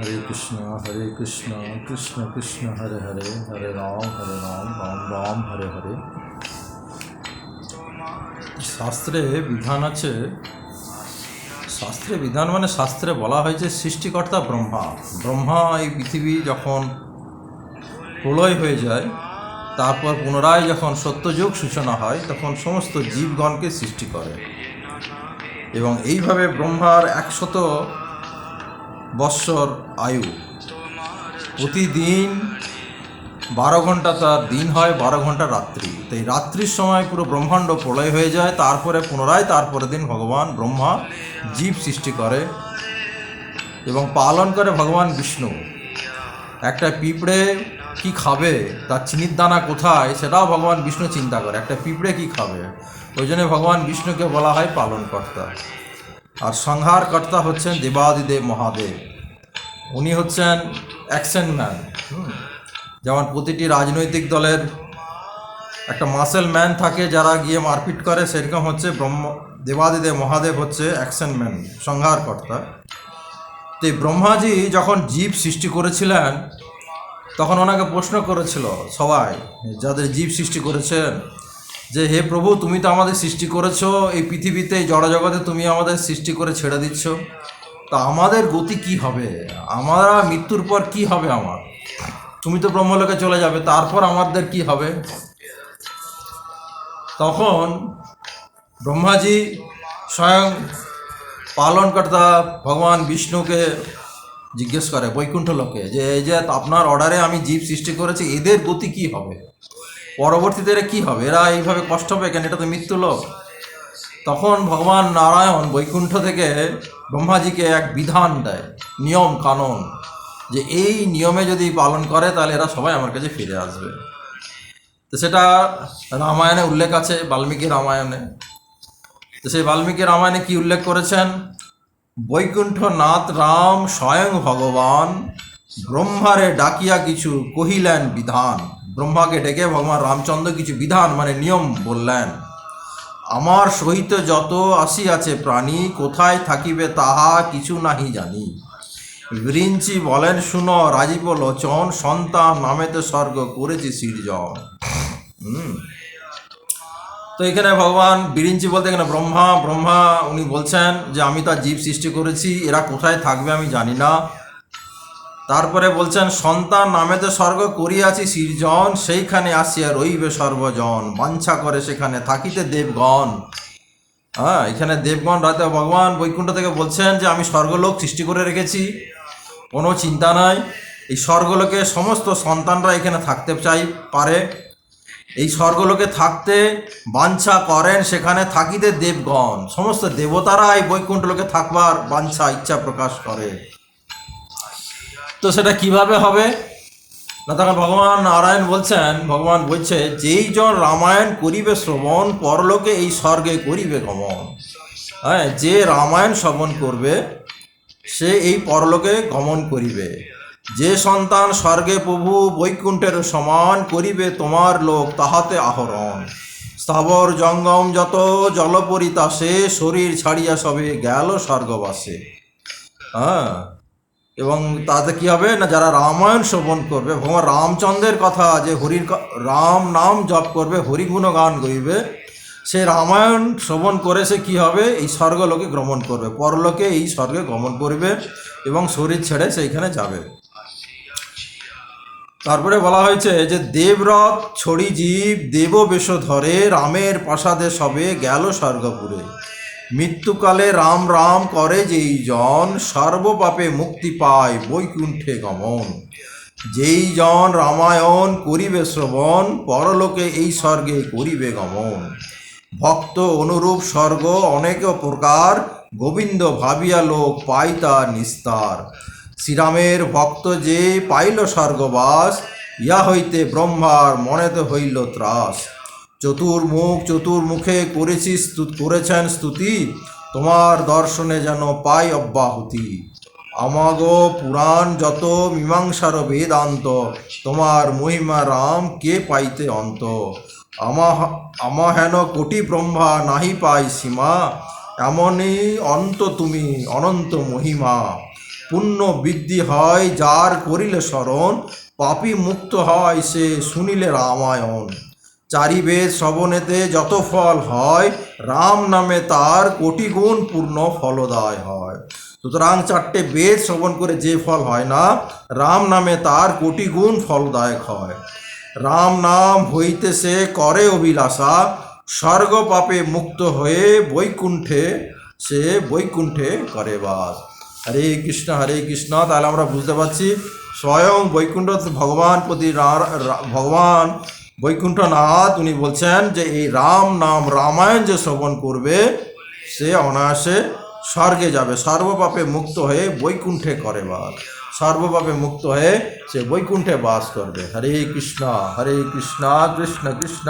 হরে কৃষ্ণ হরে কৃষ্ণ কৃষ্ণ কৃষ্ণ, হরে হরে হরে রাম হরে রাম রাম রাম, হরে হরে। শাস্ত্রে বিধান আছে, শাস্ত্রে বিধান মানে শাস্ত্রে বলা হয়েছে, সৃষ্টিকর্তা ব্রহ্মা। ব্রহ্মা এই পৃথিবী যখন প্রলয় হয়ে যায়, তারপর পুনরায় যখন সত্যযুগ সূচনা হয়, তখন সমস্ত জীবগণকে সৃষ্টি করে। এবং এইভাবে ব্রহ্মার একশত বৎসর আয়ু। প্রতিদিন বারো ঘণ্টা তার দিন হয়, বারো ঘণ্টা রাত্রি। তাই রাত্রির সময় পুরো ব্রহ্মাণ্ড প্রলয় হয়ে যায়, তারপরে পুনরায় তারপরের দিন ভগবান ব্রহ্মা জীব সৃষ্টি করে এবং পালন করে ভগবান বিষ্ণু। একটা পিঁপড়ে কি খাবে, তার চিনির দানা কোথায়, সেটাও ভগবান বিষ্ণু চিন্তা করে। একটা পিঁপড়ে কি খাবে, ওই জন্য ভগবান বিষ্ণুকে বলা হয় পালনকর্তা। আর সংহারকর্তা হচ্ছেন দেবাদিদেব মহাদেব। উনি হচ্ছেন অ্যাকশন ম্যান যেমন প্রতিটি রাজনৈতিক দলের একটা মাসেল ম্যান থাকে, যারা গিয়ে মারপিট করে, সেরকম হচ্ছে ব্রহ্ম, দেবাদিদেব মহাদেব হচ্ছে অ্যাকশন ম্যান সংহারকর্তা। তো এই ব্রহ্মাজি যখন জীব সৃষ্টি করেছিলেন, তখন ওনাকে প্রশ্ন করেছিল সবাই, যাদের জীব সৃষ্টি করেছেন, যে, হে প্রভু, তুমি তো আমাদের সৃষ্টি করেছ, এই পৃথিবীতে, এই জড়জগতে তুমি আমাদের সৃষ্টি করে ছেড়ে দিচ্ছ। তা আমাদের গতি কি হবে? আমরা মৃত্যুর পর কি হবে আমার? তুমি তো ব্রহ্মলোকে চলে যাবে, তারপর আমাদের কি হবে? তখন ব্রহ্মাজি স্বয়ং পালনকর্তা ভগবান বিষ্ণুকে জিজ্ঞেস করে বৈকুণ্ঠ লোকে যে এই যে আপনার অর্ডারে আমি জীব সৃষ্টি করেছি, এদের গতি কি হবে? পরবর্তীতে এরা কি হবে? এরা এইভাবে কষ্ট হবে কেন? এটা তো মৃত্যু লোক তখন ভগবান নারায়ণ বৈকুণ্ঠ থেকে ব্রহ্মাজিকে এক বিধান দেয়, নিয়ম কানুন, যে এই নিয়মে যদি পালন করে, তাহলে এরা সবাই আমার কাছে ফিরে আসবে। তো সেটা রামায়ণে উল্লেখ আছে, বাল্মীকি রামায়ণে। তো সেই বাল্মীকি রামায়ণে কি উল্লেখ করেছেন? বৈকুণ্ঠনাথ রাম স্বয়ং ভগবান, ব্রহ্মারে ডাকিয়া কিছু কহিলেন বিধান। ব্রহ্মাকে ডেকে ভগবান রামচন্দ্র কিছু বিধান মানে নিয়ম বললেন। আমার সহিত যত আসিয়াছে প্রাণী, কোথায় থাকিবে তাহা কিছু নাহি জানি। বিরিঞ্চি বলেন, শুনো রাজীব লোচন সন্তান নামেতে স্বর্গ করেছি সৃজন। হুম। তো এখানে ভগবান বিরিঞ্চি বলতে এখানে ব্রহ্মা ব্রহ্মা উনি বলছেন যে, আমি তার জীব সৃষ্টি করেছি, এরা কোথায় থাকবে আমি জানি না। তারপরে বলছেন, সন্তান নামেতে স্বর্গ করিয়াছি সৃজন, সেইখানে আসিয়া রইবে সর্বজন। বাঞ্ছা করে সেখানে থাকিতে দেবগণ। হ্যাঁ এখানে দেবগণ রাতে ভগবান বৈকুণ্ঠ থেকে বলছেন যে, আমি স্বর্গলোক সৃষ্টি করে রেখেছি, কোনো চিন্তা নাই। এই স্বর্গলোকে সমস্ত সন্তানরা এখানে থাকতে চাই, পারে। এই স্বর্গলোকে থাকতে বাঞ্ছা করেন, সেখানে থাকিতে দেবগণ। সমস্ত দেবতারা এই বৈকুণ্ঠ লোকে থাকবার বাঞ্ছা, ইচ্ছা প্রকাশ করে। তো সেটা কীভাবে হবে? না তখন ভগবান নারায়ণ বলছেন, ভগবান বলছে, যেই জন রামায়ণ করিবে শ্রবণ, পরলোকে এই স্বর্গে করিবে গমন। হ্যাঁ যে রামায়ণ শ্রবণ করবে, সে এই পরলোকে গমন করিবে। যে সন্তান স্বর্গে প্রভু বৈকুণ্ঠের সমান করিবে, তোমার লোক তাহাতে আহরণ। স্থাবর জঙ্গম যত জলপরিতাসে শরীর ছাড়িয়া সবে গেল স্বর্গবাসে। হ্যাঁ এবং তাতে কি হবে? না, যারা রামায়ণ শ্রবণ করবে, ভগবান রামচন্দ্রের কথা যে হরির রাম নাম জপ করবে হরিগুণ গান গইবে, সে রামায়ণ শ্রবণ করে সে কী হবে? এই স্বর্গলোকে ভ্রমণ করবে, পরলোকে এই স্বর্গে গমন করবে এবং শরীর ছেড়ে সেইখানে যাবে। তারপরে বলা হয়েছে যে, দেবরথ ছড়ি জীব দেব বেশ ধরে রামের প্রাসাদে সবে গেল স্বর্গপুরে। মৃত্যুকালে রাম রাম করে যেই জন, সর্বপাপে মুক্তি পায় বৈকুণ্ঠে গমন। যেই জন রামায়ণ করিবে শ্রবণ, পরলোকে এই স্বর্গে করিবে গমন। ভক্ত অনুরূপ স্বর্গ অনেক প্রকার, গোবিন্দ ভাবিয়া লোক পাই তার নিস্তার। শ্রীরামের ভক্ত যে পাইল স্বর্গবাস ইয়া হইতে ব্রহ্মার মনেতে হইল ত্রাস। চতুর্মুখ চতুর্মুখে করেছি করেছেন স্তুতি, তোমার দর্শনে যেন পাই অব্যাহতি। আমাগো পুরাণ যত মীমাংসার বেদান্ত, তোমার মহিমা রাম কে পাইতে অন্ত? আমা হেন কোটি ব্রহ্মা নাহি পাই সীমা এমনই অন্ত তুমি অনন্ত মহিমা। পুণ্য বৃদ্ধি হয় যার করিলে স্মরণ, পাপি মুক্ত হয় সে শুনিলে রামায়ণ। চারি বেদ শ্রবণেতে যত ফল হয়, রাম নামে তার কোটি গুণ পূর্ণ ফলদায় হয়। সুতরাং চারটে বেদ শ্রবণ করে যে ফল হয় না, রাম নামে তার কোটি গুণ ফলদায়ক হয়। রাম নাম হইতে সে করে অভিলাষা, স্বর্গ পাপে মুক্ত হয়ে বৈকুণ্ঠে, সে বৈকুণ্ঠে করে বাস। হরে কৃষ্ণ হরে কৃষ্ণ, তাহলে আমরা বুঝতে পারছি, স্বয়ং বৈকুণ্ঠ ভগবান প্রতি ভগবান বৈকুণ্ঠনাথ উনি বলছেন যে এই রাম নাম রামায়ণ যে শ্রবণ করবে, সে অনায়াসে স্বর্গে যাবে, সর্বপাপে মুক্ত হয়ে বৈকুণ্ঠে করে বাস সর্বপাপে মুক্ত হয়ে সে বৈকুণ্ঠে বাস করবে। হরে কৃষ্ণ হরে কৃষ্ণ কৃষ্ণ কৃষ্ণ